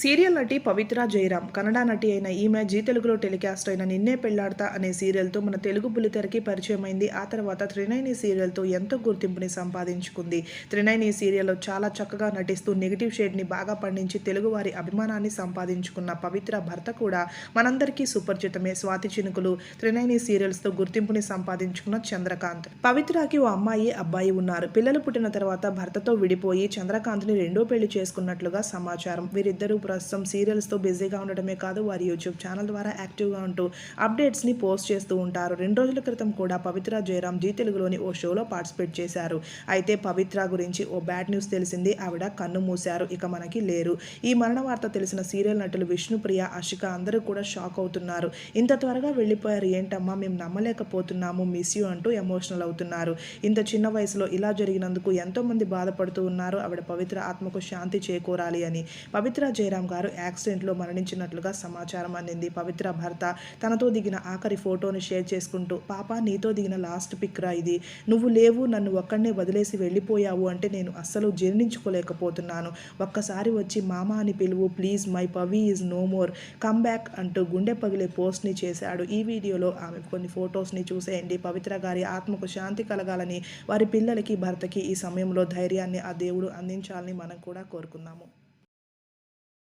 Serial నటి పవిత్ర జయరాం కన్నడ నటి అయిన ఈమె జీ తెలుగులో టెలికాస్ట్ అయిన నిన్నే పెళ్ళాడతా అనే సీరియల్తో మన తెలుగు బుల్లితెరకి పరిచయమైంది. ఆ తర్వాత త్రినైని సీరియల్తో ఎంతో గుర్తింపుని సంపాదించుకుంది. త్రినైని సీరియల్లో చాలా చక్కగా నటిస్తూ నెగిటివ్ షేడ్ని బాగా పండించి తెలుగువారి అభిమానాన్ని సంపాదించుకున్న పవిత్ర భర్త కూడా మనందరికీ సుపరిచితమే. స్వాతి చినుకులు త్రినైని సీరియల్స్తో గుర్తింపుని సంపాదించుకున్న చంద్రకాంత్. పవిత్రకి ఓ అమ్మాయి అబ్బాయి ఉన్నారు. పిల్లలు పుట్టిన తర్వాత భర్తతో విడిపోయి చంద్రకాంత్ని రెండో పెళ్ళి చేసుకున్నట్లుగా సమాచారం. వీరిద్దరూ ప్రస్తుతం సీరియల్స్తో బిజీగా ఉండడమే కాదు వారి యూట్యూబ్ ఛానల్ ద్వారా యాక్టివ్గా ఉంటూ అప్డేట్స్ని పోస్ట్ చేస్తూ ఉంటారు. రెండు రోజుల క్రితం కూడా పవిత్ర జయరామ్ జీ తెలుగులోని ఓ షోలో పార్టిసిపేట్ చేశారు. అయితే పవిత్ర గురించి ఓ బ్యాడ్ న్యూస్ తెలిసింది. ఆవిడ కన్ను మూశారు. ఇక మనకి లేరు. ఈ మరణ వార్త తెలిసిన సీరియల్ నటులు విష్ణుప్రియ అషిక అందరూ కూడా షాక్ అవుతున్నారు. ఇంత త్వరగా వెళ్ళిపోయారు. ఏంటమ్మా మేము నమ్మలేకపోతున్నాము. మిస్ యూ అంటూ ఎమోషనల్ అవుతున్నారు. ఇంత చిన్న వయసులో ఇలా జరిగినందుకు ఎంతో మంది బాధపడుతూ ఉన్నారు. ఆవిడ పవిత్ర ఆత్మకు శాంతి చేకూరాలి అని. పవిత్ర జయరాం గారు యాక్సిడెంట్లో మరణించినట్లుగా సమాచారం అందింది. పవిత్ర భర్త తనతో దిగిన ఆఖరి ఫోటోని షేర్ చేసుకుంటూ పాప నీతో దిగిన లాస్ట్ పిక్ రా ఇది. నువ్వు లేవు నన్ను ఒక్కడనే వదిలేసి వెళ్ళిపోయావు అంటే నేను అస్సలు జీర్ణించుకోలేకపోతున్నాను. ఒక్కసారి వచ్చి మామ అని పిలువు please my Pavi is no more. Come back అంటూ గుండె పగిలే పోస్ట్ని చేశాడు. ఈ వీడియోలో ఆమె కొన్ని ఫొటోస్ని చూసేయండి. పవిత్ర గారి ఆత్మకు శాంతి కలగాలని వారి పిల్లలకి భర్తకి ఈ సమయంలో ధైర్యాన్ని ఆ దేవుడు అందించాలని మనం కూడా కోరుకుందాము.